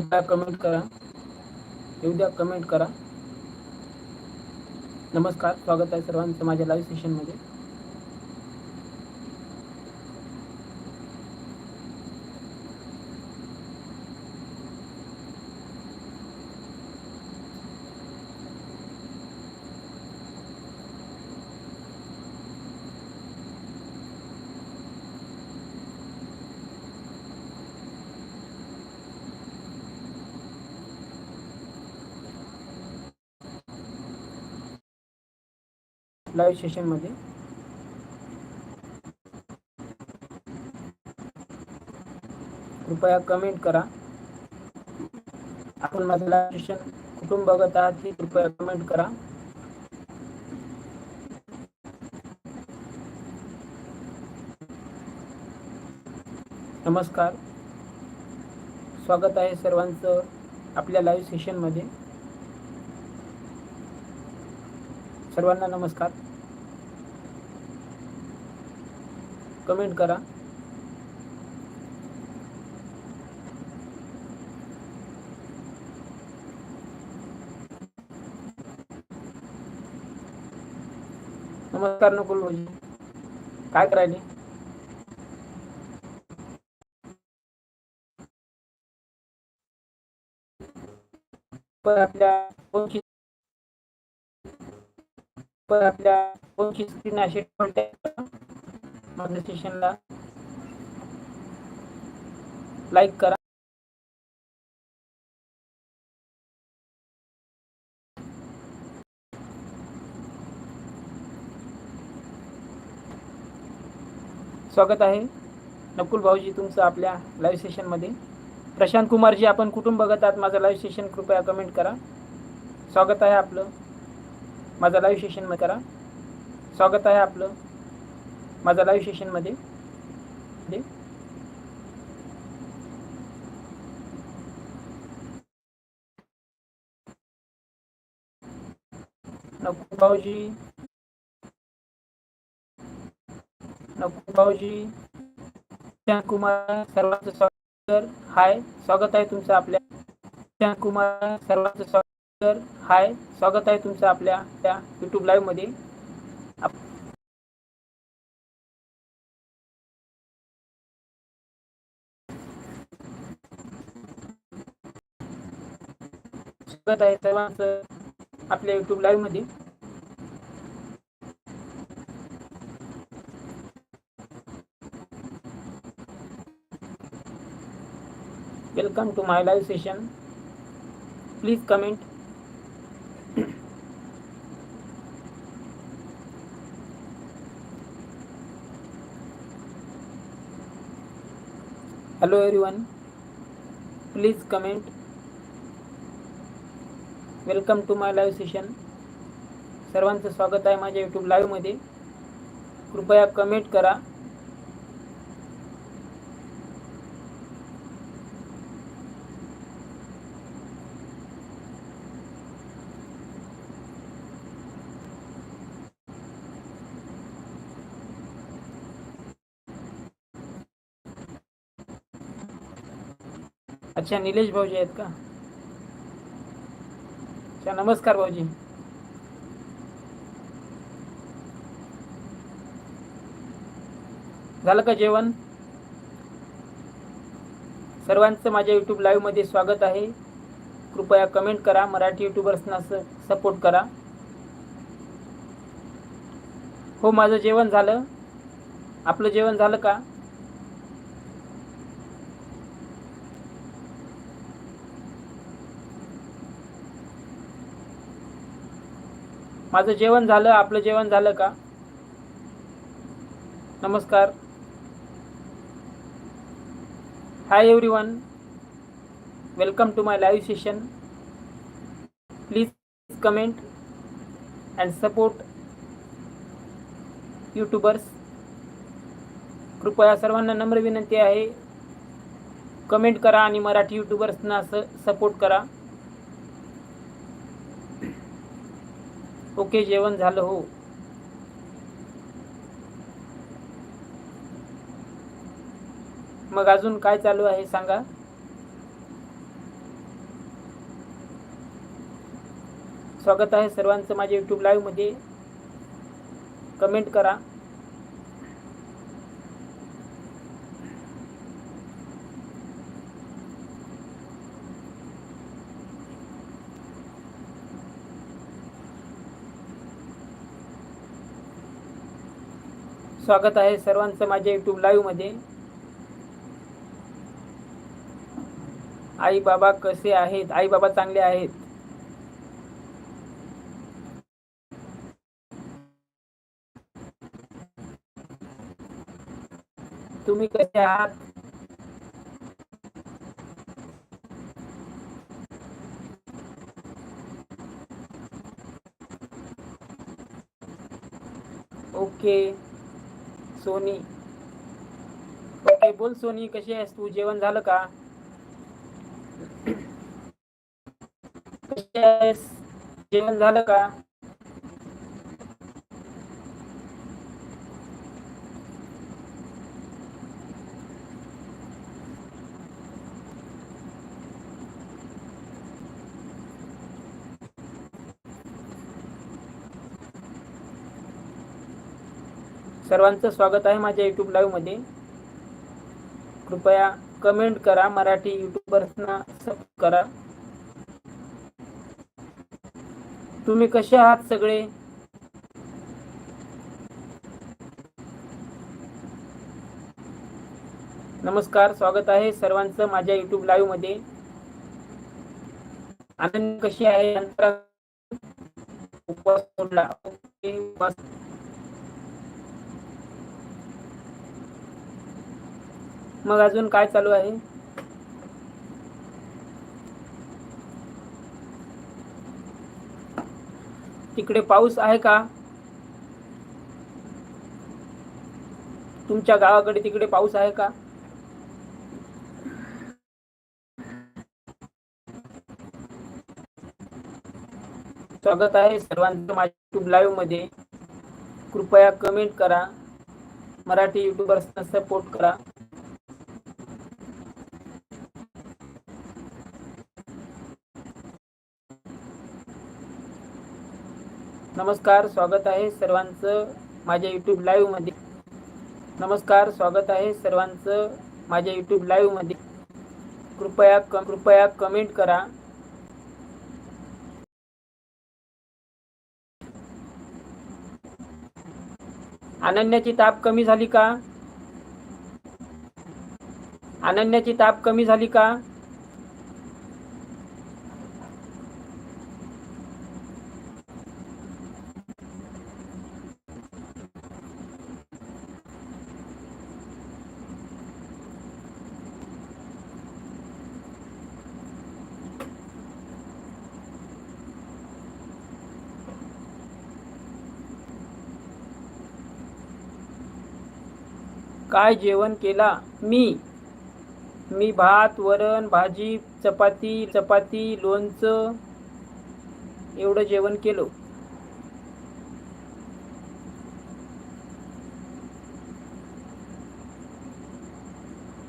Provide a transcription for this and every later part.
कृपया कमेंट करा. येऊ द्या कमेंट करा. नमस्कार स्वागत आहे सर्वांचं माझ्या लाईव्ह सेशनमध्ये लाईव्ह सेशनमध्ये कृपया कमेंट करा. आपण माझं लाईव्ह सेशन कुठून बघत आहात ते कृपया कमेंट करा. नमस्कार. स्वागत आहे सर्वांचं आपल्या लाईव्ह सेशनमध्ये सर्वांना नमस्कार. कमेंट करा. नमस्कार नकुल भाऊजी. काय करायले? पण आपल्या फोनची पण आपल्या फोनची स्क्रीन अशी ठेवते सेशनला लाईक करा. स्वागत आहे नकुल भाऊजी तुमचं आपल्या लाईव्ह सेशनमध्ये प्रशांत कुमारजी आपण कुठून बघत आहात. माझं लाईव्ह सेशन कृपया कमेंट करा. स्वागत आहे आपलं. माझं लाईव्ह सेशनमध्ये करा. स्वागत आहे आपलं. माझ्या लाईव्ह सेशनमध्ये दे. नकुल भाऊजी. नकुल भाऊजी. कुमार सर्वांचं स्वागत. हाय स्वागत आहे तुमचं आपल्या. श्याम कुमार सर्वांचं स्वागत. हाय स्वागत आहे तुमचं आपल्या त्या युट्यूब लाईव्ह स्वागत आहे सर्वांचं आपल्या YouTube लाईव्हमध्ये. Welcome to my live session please comment hello everyone please comment welcome to my live session सर्वांचं स्वागत आहे माझ्या यूट्यूब लाईव्हमध्ये कृपया कमेंट करा. अच्छा निलेश भाऊजी आहेत का? अच्छा नमस्कार भाऊजी. झालं का जेवण? सर्वांचं माझ्या यूट्यूब लाईव्हमध्ये स्वागत आहे. कृपया कमेंट करा मराठी युट्यूबर्सना सपोर्ट करा. हो माझं जेवण झालं. आपलं जेवण झालं का? माझं जेवण झालं आपलं जेवण झालं का? नमस्कार. Hi everyone welcome to my live session please comment and support YouTubers कृपया सर्वांना नम्र विनंती आहे. कमेंट करा आणि मराठी यूट्यूबर्सना स सपोर्ट करा. ओके जेवण झालं हो. मग अजून काय चालू आहे सांगा? स्वागत आहे सर्वांचं माझ्या यूट्यूब लाईव्हमध्ये कमेंट करा. स्वागत आहे सर्वांचं माझ्या यूट्यूब लाईव्हमध्ये आई बाबा कसे आहेत? आई बाबा चांगले आहेत. तुम्ही कसे आहात? ओके सोनी. ओके बोल सोनी कशी आहेस तू? जेवण झालं का? कशी आहेस? जेवण झालं का? सर्वांचं स्वागत आहे माझ्या यूट्यूब लाईव्हमध्ये कृपया कमेंट करा मराठी युट्यूबर्सना सब करा. तुम्ही कसे आहात सगळे? नमस्कार स्वागत आहे सर्वांचं माझ्या युट्यूब लाईव्हमध्ये. आनंद कशी आहे? उपवास सोडला ओके, उपवास. मग अजून काय चालू आहे? तिकडे पाऊस आहे का? तुमच्या गावाकडे तिकडे पाऊस आहे का? स्वागत आहे सर्वांचं माझ्या युट्यूब लाईव्हमध्ये. कृपया कमेंट करा. मराठी युट्यूबर्सना सपोर्ट करा. नमस्कार स्वागत आहे सर्वांचं माझ्या यूट्यूब लाईव्हमध्ये. नमस्कार स्वागत आहे सर्वांचं माझ्या यूट्यूब लाईव्हमध्ये. कृपया क- कृपया कमेंट करा. अनन्याची ताप कमी झाली का? अनन्याची ताप कमी झाली का? काय जेवण केला? मी. मी भात वरण भाजी चपाती चपाती लोणचं एवढं जेवण केलं.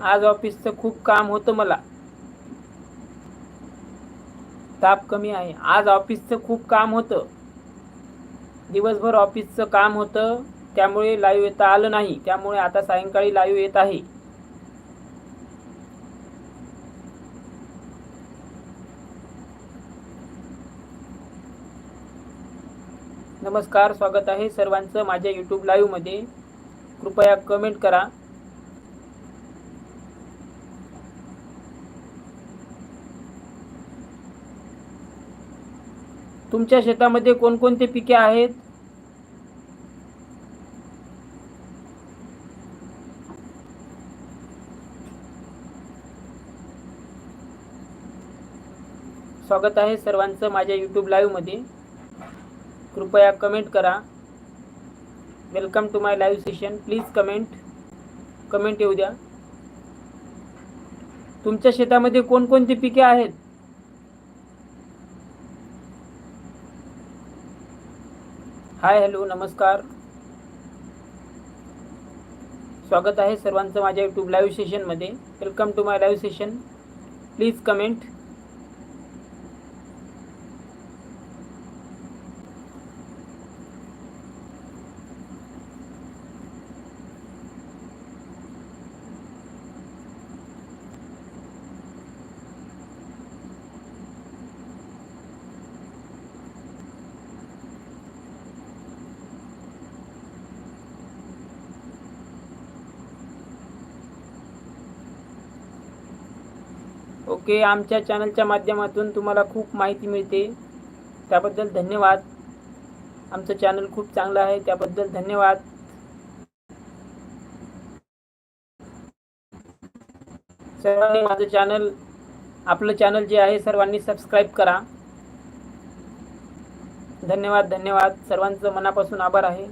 आज ऑफिसचं खूप काम होतं मला. ताप कमी आहे. आज ऑफिसचं खूप काम होतं. दिवसभर ऑफिसचं काम होतं. त्यामुळे लाईव्ह येता आलं नाही. त्यामुळे आता सायंकाळी लाईव्ह येत आहे. नमस्कार स्वागत आहे सर्वांचं माझ्या यूट्यूब लाईव्हमध्ये कृपया कमेंट करा. तुमच्या शेतामध्ये कोणकोणते पिके आहेत? स्वागत आहे सर्वांचं माझ्या यूट्यूब लाईव्हमध्ये कृपया कमेंट करा. Welcome to my live session please comment comment येऊ द्या. तुमच्या शेतामध्ये कोणकोणती पिके आहेत? हाय हॅलो नमस्कार. स्वागत आहे सर्वांचं माझ्या यूट्यूब लाईव्ह सेशनमध्ये welcome to my live session please comment okay आमच्या चॅनलच्या माध्यमातून तुम्हाला खूप माहिती मिळते. त्याबद्दल धन्यवाद. आमचं चॅनल खूप चांगलं आहे त्याबद्दल धन्यवाद. सर्वांनी माझं चॅनल आपलं चॅनल जे आहे सर्वांनी सबस्क्राईब करा. धन्यवाद धन्यवाद. सर्वांचं मनापासून आभार आहे.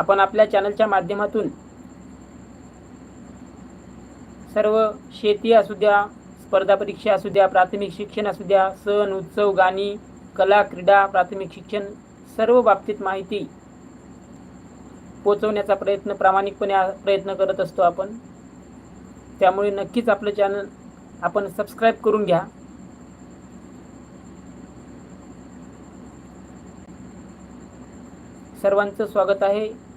आपण आपल्या चॅनलच्या माध्यमातून सर्व शेती असू द्या स्पर्धा परीक्षा असू द्या प्राथमिक शिक्षण असू द्या सण उत्सव गाणी कला क्रीडा प्राथमिक शिक्षण सर्व बाबतीत माहिती पोचवण्याचा प्रयत्न प्रामाणिकपणे प्रयत्न करत असतो आपण. त्यामुळे नक्कीच आपलं चॅनल आपण सबस्क्राईब करून घ्या. सर्वांचं स्वागत आहे.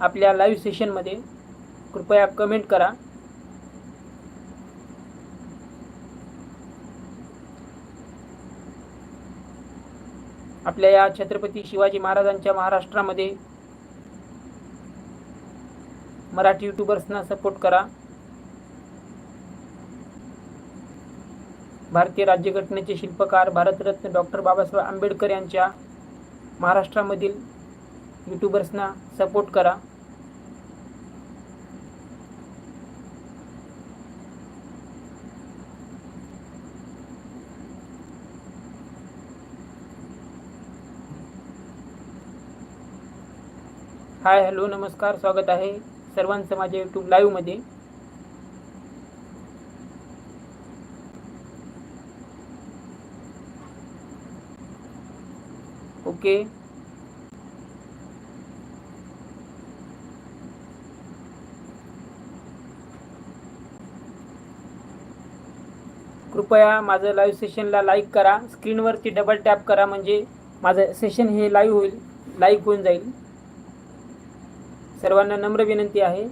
आपल्या लाईव्ह सेशनमध्ये कृपया कमेंट करा. आपल्या या छत्रपती शिवाजी महाराजांच्या महाराष्ट्रामध्ये मराठी युट्यूबर्सना सपोर्ट करा. भारतीय राज्यघटनेचे शिल्पकार भारतरत्न डॉक्टर बाबासाहेब आंबेडकर यांच्या महाराष्ट्रामधील यूट्यूबर्सना सपोर्ट करा. हाय हॅलो नमस्कार स्वागत आहे सर्वांचं माझ्या यूट्यूब लाईव्हमध्ये ओके कृपया माझं लाईव्ह सेशनला लाईक करा. स्क्रीनवरती डबल टॅप करा म्हणजे माझं सेशन हे लाईव्ह होईल लाईक होऊन जाईल. सर्वांना नम्र विनंती आहे.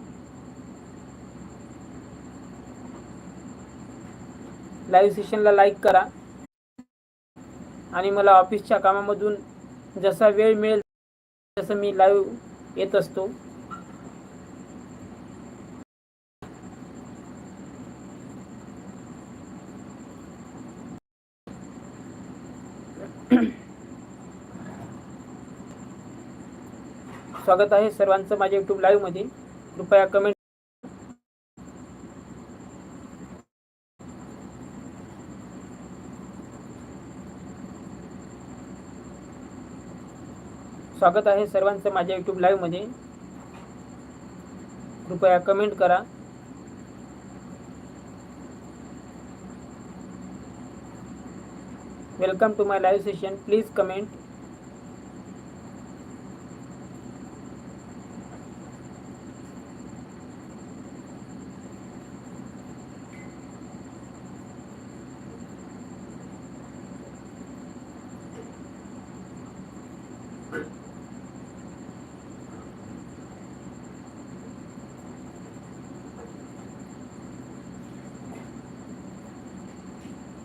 लाईव्ह सेशनला लाईक करा. आणि मला ऑफिसच्या कामामधून जसा वेळ मिळेल तसं मी लाईव्ह येत असतो. स्वागत आहे सर्वांचं माझ्या यूट्यूब लाईव्हमध्ये कृपया कमेंट स्वागत आहे सर्वांचं माझ्या यूट्यूब लाईव्हमध्ये कृपया कमेंट करा. Welcome to my live session please comment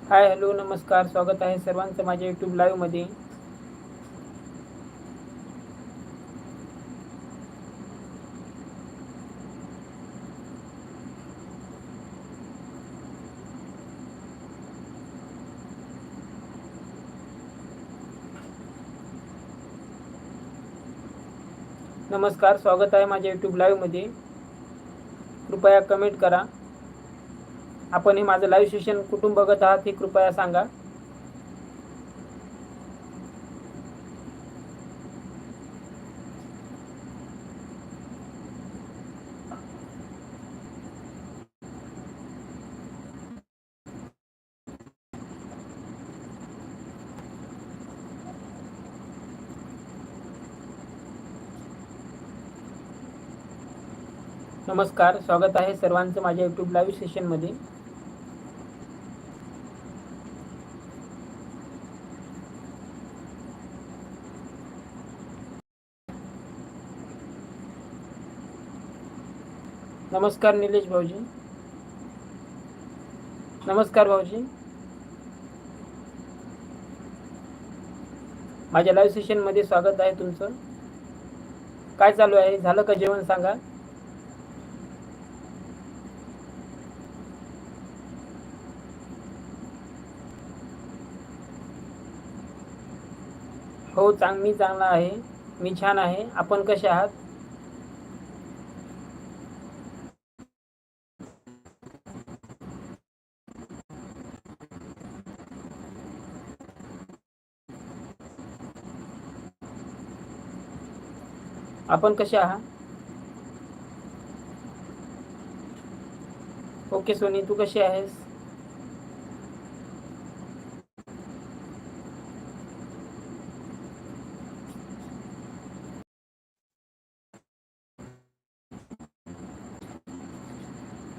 hi, hello, नमस्कार, स्वागत आहे सर्वांचं माझ्या यूट्यूब लाईव्हमध्ये नमस्कार, स्वागत आहे माझ्या यूट्यूब लाईव्हमध्ये कृपया कमेंट करा. आपण हे माझं लाईव्ह सेशन कुठून बघत आहात हे कृपया सांगा. नमस्कार स्वागत आहे सर्वांचं माझ्या यूट्यूब लाईव्ह सेशनमध्ये नमस्कार निलेश भाऊजी. नमस्कार भाऊजी. माझ्या लाईव्ह सेशनमध्ये स्वागत आहे तुमचं. काय चालू आहे? झालं का जेवण सांगा? हो चांग मी चांगला आहे. मी छान आहे. आपण कसे आहात? आपण कसे आहात? ओके, सोनी, तू कशी आहेस?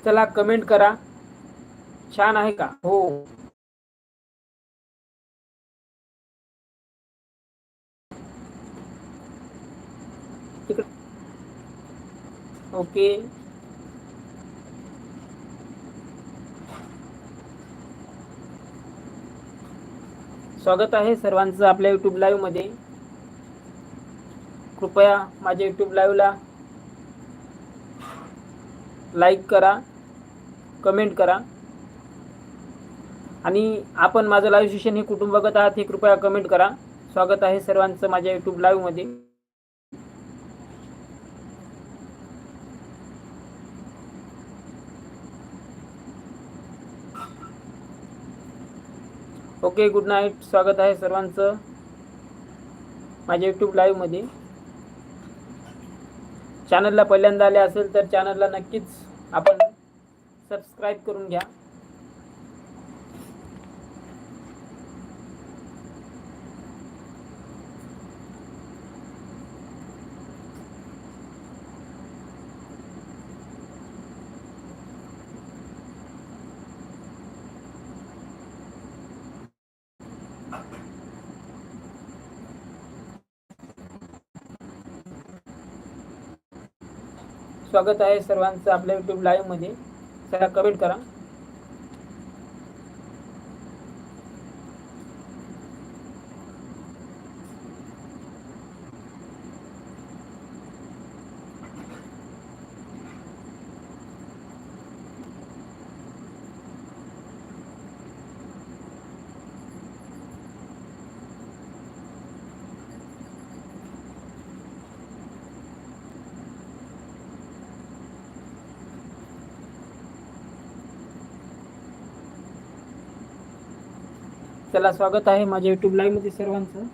चला कमेंट करा. छान आहे का? हो. ओके. स्वागत आहे सर्वांचं आपल्या यूट्यूब लाईव्हमध्ये कृपया माझ्या यूट्यूब लाईव्हला लाईक करा कमेंट करा. आणि आपण माझं लाईव्ह सेशन हे कुटुंबगत आहात हे कृपया कमेंट करा. स्वागत आहे सर्वांचं माझ्या यूट्यूब लाईव्हमध्ये ओके गुड नाईट स्वागत आहे सर्वांचं माझ्या यूट्यूब लाईव्हमध्ये चॅनलला पहिल्यांदा आले असेल तर चॅनलला नक्कीच आपण सबस्क्राईब करून घ्या. स्वागत आहे सर्वांचं आपल्या यूट्यूब लाईव्हमध्ये चला कमेंट करा. चला स्वागत आहे माझ्या यूट्यूब लाईव्हमध्ये सर्वांचं.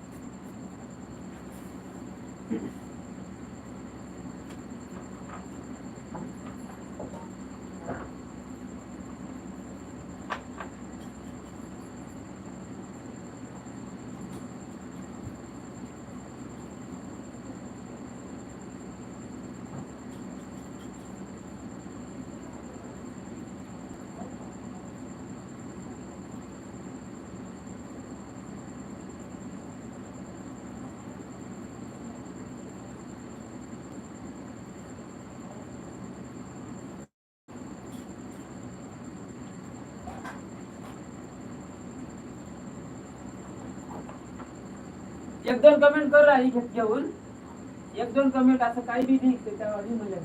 एक दोन कमेंट कर राही घेत घेऊन एक दोन कमेंट असं काही बी नाही त्याच्यावर म्हणजे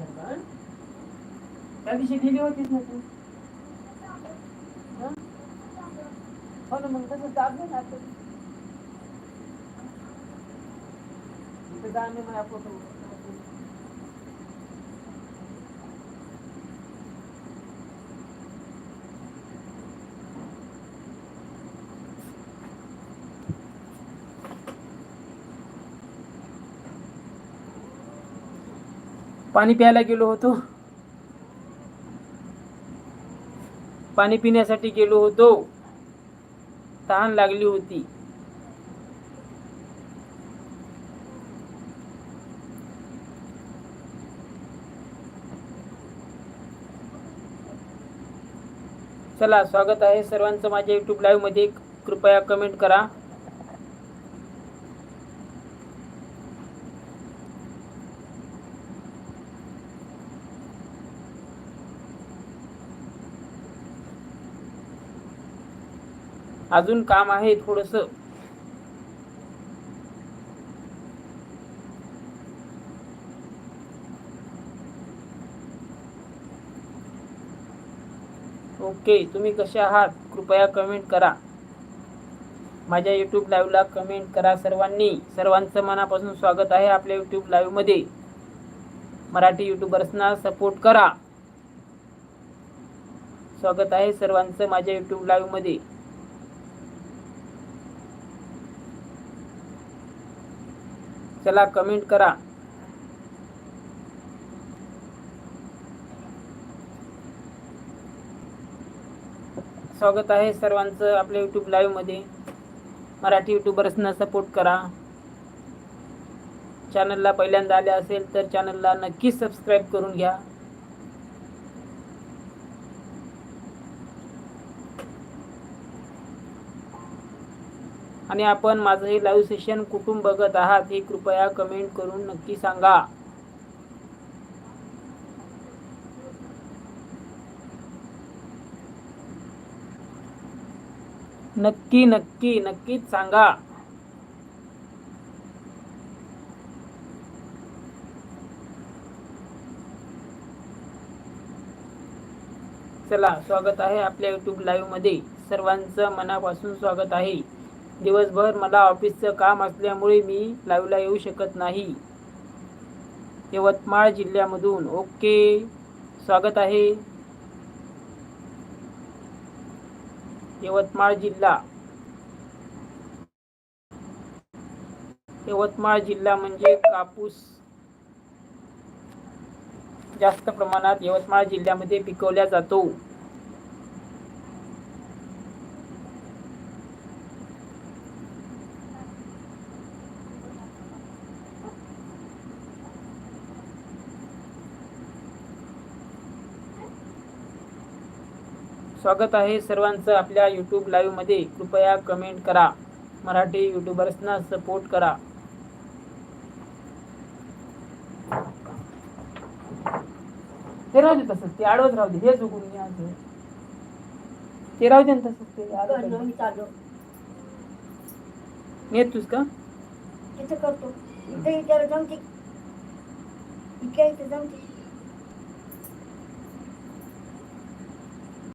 त्या दिवशी दिली होतीच ना तू. हो? ना मग तसं दाब नाही ना आता. जाणे मग आपण पाणी प्यायला गेलो होतो. पाणी पिण्यासाठी गेलो होतो. तहान लागली होती. चला स्वागत आहे सर्वांचं माझ्या यूट्यूब लाईव्हमध्ये. कृपया कमेंट करा. अजून काम आहे थोडस. ओके तुम्ही कसे आहात? कृपया कमेंट करा. माझ्या यूट्यूब लाईव्हला कमेंट करा सर्वांनी. सर्वांचं मनापासून स्वागत आहे आपल्या यूट्यूब लाईव्हमध्ये मराठी युट्यूबर्सना सपोर्ट करा. स्वागत आहे सर्वांचं माझ्या यूट्यूब लाईव्हमध्ये चला कमेंट करा. स्वागत आहे सर्वांचं आपल्या यूट्यूब लाईव्हमध्ये मराठी यूट्यूबर्सना सपोर्ट करा. चॅनलला पहिल्यांदा आले असेल तर चॅनलला नक्की सबस्क्राईब करून घ्या. आणि आपण माझं हे लाईव्ह सेशन कुठून बघत आहात हे कृपया कमेंट करून नक्की सांगा. नक्की नक्की नक्कीच सांगा. चला स्वागत आहे आपल्या यूट्यूब लाईव्हमध्ये सर्वांचं मनापासून स्वागत आहे. दिवसभर मला ऑफिसचं काम असल्यामुळे मी लाईव्हला येऊ शकत नाही. यवतमाळ जिल्ह्यामधून. ओके. स्वागत आहे. यवतमाळ जिल्हा. यवतमाळ जिल्हा म्हणजे कापूस. जास्त प्रमाणात यवतमाळ जिल्ह्यामध्ये पिकवल्या जातो. स्वागत आहे सर्वांचं आपल्या यूट्यूब लाईव्हमध्ये कृपया कमेंट करा. मराठी यूट्यूबर्सना सपोर्ट करा. ते राहू दे तसंच ते आडवत राहू दे. हेच उघडून घ्या ते. राहू दे ना तसंच ते आडवत राहू दे. चालू. नेतोस का? तिथं करतो. इथं इथे जमते इकडे इथे जमते